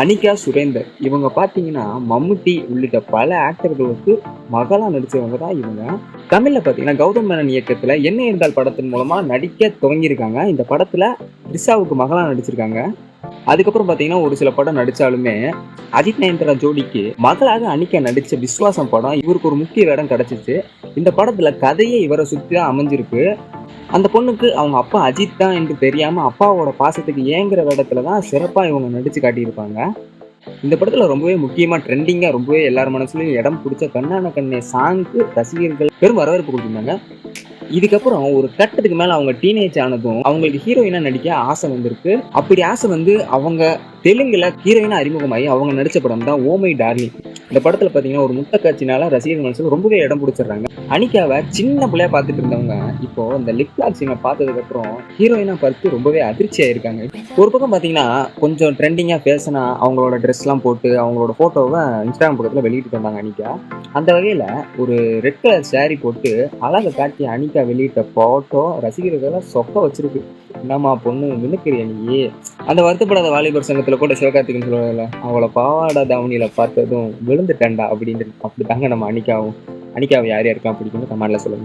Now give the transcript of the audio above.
அனிகா சுரேந்தர். இவங்க பார்த்தீங்கன்னா மம்முட்டி உள்ளிட்ட பல ஆக்டர்களுக்கு மகளாக நடித்தவங்க தான் இவங்க. தமிழில் பார்த்தீங்கன்னா கௌதம் மேனன் இயக்கத்தில் என்ன இருந்தால் படத்தின் மூலமாக நடிக்க துவங்கியிருக்காங்க. இந்த படத்தில் த்ரிஷாவுக்கு மகளாக நடிச்சிருக்காங்க. அதுக்கப்புறம் பார்த்தீங்கன்னா ஒரு சில படம் நடித்தாலுமே அஜித் நயன்தாரா ஜோடிக்கு மகளாக அனிகா நடித்த விஸ்வாசம் படம் இவருக்கு ஒரு முக்கிய இடம் கிடச்சிச்சு. இந்த படத்துல கதையே இவரை சுற்றி தான் அமைஞ்சிருக்கு. அந்த பொண்ணுக்கு அவங்க அப்பா அஜித் தான் என்று தெரியாம அப்பாவோட பாசத்துக்கு ஏங்குற இடத்துல தான் சிறப்பா இவங்க நடிச்சு காட்டியிருப்பாங்க. இந்த படத்துல ரொம்பவே முக்கியமா ட்ரெண்டிங்கா ரொம்பவே எல்லார் மனசுலயும் இடம் பிடிச்ச கண்ணான கண்ணே சாங்க்கு ரசிகர்கள் பெரும் வரவேற்பு கொடுத்திருந்தாங்க. இதுக்கப்புறம் ஒரு கட்டத்துக்கு மேல அவங்க டீனேஜ் ஆனதும் அவங்களுக்கு ஹீரோயினா நடிக்க ஆசை வந்திருக்கு. அப்படி ஆசை வந்து அவங்க தெலுங்குல ஹீரோயினா அறிமுகமாகி அவங்க நடிச்ச படம் தான் ஓமை டார்லி இந்த படத்துல பாத்தீங்கன்னா ஒரு முட்டை காட்சினால ரசிகர்கள் மனசுல ரொம்பவே இடம் பிடிச்சிடுறாங்க. அனிக்காவை சின்ன பிள்ளையா பார்த்துட்டு இருந்தவங்க இப்போ இந்த லிப் லாக் சீனை பார்த்ததுக்கு அப்புறம் ஹீரோயினா பார்த்து ரொம்பவே அதிர்ச்சி ஆயிருக்காங்க. ஒரு பக்கம் பாத்தீங்கன்னா கொஞ்சம் ட்ரெண்டிங்கா பேசினா அவங்களோட ட்ரெஸ்லாம் போட்டு அவங்களோட போட்டோவை இன்ஸ்டாகிராம் பக்கத்துல வெளியிட்டு வந்தாங்க அனிக்கா அந்த வகையில ஒரு ரெட் கலர் சாரி போட்டு அழகை காட்டி அனிகா வெளியிட்ட போட்டோ ரசிகர்களை சொக்க வச்சிருக்கு. என்னம்மா பொண்ணு மினுக்கிறிய நீ அந்த வருத்தப்படாத வாலிபர் சங்கத்துல கூட சிவகார்த்திகன் சொல்லுவாங்கல்ல அவங்கள பாவாடா தாவணியில பார்த்ததும் விழுந்துட்டேன்டா அப்படின்னு அப்படி தாங்க நம்ம அனிக்காவும் அனிக்காவை யார் யாருக்கெல்லாம் பிடிக்கும்னு கமெண்ட்ல சொல்லுங்க.